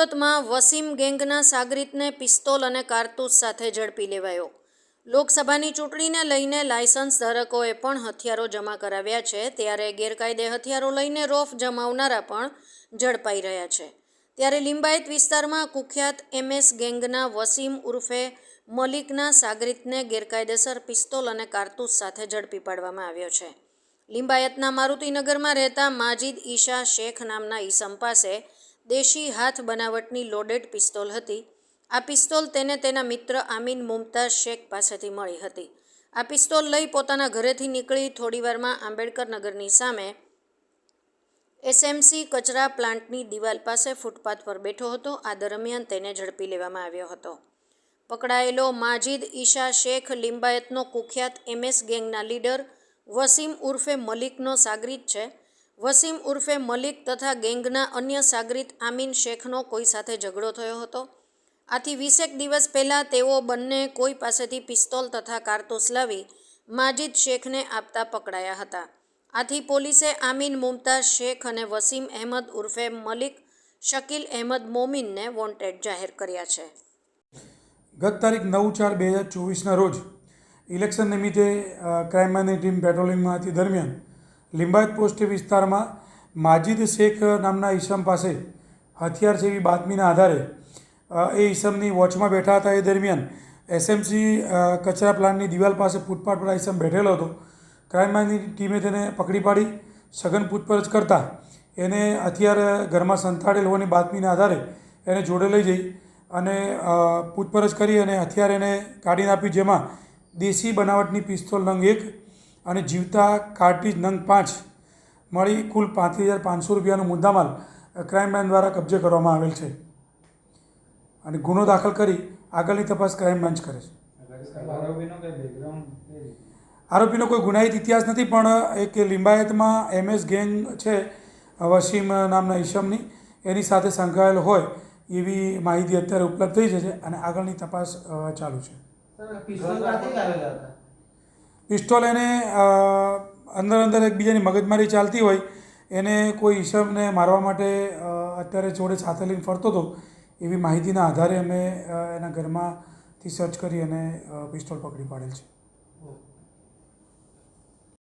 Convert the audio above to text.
સુરતમાં વસીમ ગેંગના સાગરીતને પિસ્તોલ અને કારતૂસ સાથે ઝડપી લેવાયો. લોકસભાની ચૂંટણીને લઈને લાયસન્સ ધારકોએ પણ હથિયારો જમા કરાવ્યા છે, ત્યારે ગેરકાયદે હથિયારો લઈને રોફ જમાવનારા પણ ઝડપાઈ રહ્યા છે. ત્યારે લિંબાયત વિસ્તારમાં કુખ્યાત એમએસ ગેંગના વસીમ ઉર્ફે મલિકના સાગરીતને ગેરકાયદેસર પિસ્તોલ અને કારતૂસ સાથે ઝડપી પાડવામાં આવ્યો છે. લિંબાયતના મારુતિનગરમાં રહેતા માજીદ ઈશા શેખ નામના ઈસમ પાસે દેશી હાથ બનાવટની લોડેડ પિસ્તોલ હતી. આ પિસ્તોલ તેને તેના મિત્ર આમીન મુમતાઝ શેખ પાસેથી મળી હતી. આ પિસ્તોલ લઈ પોતાના ઘરેથી નીકળી થોડીવારમાં આંબેડકર નગરની સામે એસએમસી કચરા પ્લાન્ટની દિવાલ પાસે ફૂટપાથ પર બેઠો હતો. આ દરમિયાન તેને ઝડપી લેવામાં આવ્યો હતો. પકડાયેલો માજીદ ઈશા શેખ લિંબાયતનો કુખ્યાત એમએસ ગેંગના લીડર વસીમ ઉર્ફે મલિકનો સાગરીત છે. વસીમ ઉર્ફે મલિક તથા ગેંગના અન્ય સાગરીત આમીન શેખનો કોઈ સાથે ઝઘડો થયો હતો. આથી વીસેક દિવસ પહેલાં તેઓ બંને કોઈ પાસેથી પિસ્તોલ તથા કારતૂસ લાવી માજીદ શેખને આપતા પકડાયા હતા. આથી પોલીસે આમીન મુમતાઝ શેખ અને વસીમ અહેમદ ઉર્ફે મલિક શકીલ અહેમદ મોમીનને વોન્ટેડ જાહેર કર્યા છે. ગત તારીખ નવ ચાર બે હજાર ચોવીસના રોજ ઇલેક્શન નિમિત્તે ક્રાઇમ બ્રાન્ચની ટીમ પેટ્રોલિંગમાં હતી દરમિયાન લિંબાયત પોસ્ટ વિસ્તારમાં માજીદ શેખ નામના ઈસમ પાસે હથિયાર જેવી બાતમીના આધારે એ ઈસમની વોચમાં બેઠા હતા. એ દરમિયાન એસએમસી કચરા પ્લાન્ટની દિવાલ પાસે ફૂટપાથ પર ઈસમ બેઠેલો હતો. ક્રાઇમ ટીમે તેને પકડી પાડી, સઘન પૂછપરછ કરતા એને હથિયાર ઘરમાં સંતાડેલ હોવાની બાતમીના આધારે એને જોડે લઈ જઈ અને પૂછપરછ કરી અને હથિયાર એને કાઢીને આપ્યું, જેમાં દેશી બનાવટની પિસ્તોલ નંગ એક અને જીવતા કાર્ટીજ નંગ પાંચ મળી કુલ પાંત્રીસ હજાર પાંચસો રૂપિયાનો મુદ્દામાલ ક્રાઇમ બ્રાન્ચ દ્વારા કબજે કરવામાં આવેલ છે. અને ગુનો દાખલ કરી આગળની તપાસ ક્રાઇમ બ્રાન્ચ કરે છે. આરોપીનો કઈ ગુનાહિત ઇતિહાસ નથી, પણ એક લિંબાયતમાં એમએસ ગેંગ છે, વસીમ નામના ઈશમની. એની સાથે સંકળાયેલ હોય એવી માહિતી અત્યારે ઉપલબ્ધ થઈ છે અને આગળની તપાસ ચાલુ છે. પિસ્તોલ એને અંદર અંદર એકબીજાની મગજમારી ચાલતી હોય, એને કોઈ ઈસમને મારવા માટે અત્યારે જોડે સાથે લઈને ફરતો હતો, એવી માહિતીના આધારે અમે એના ઘરમાંથી સર્ચ કરી અને પિસ્ટોલ પકડી પાડેલ છે.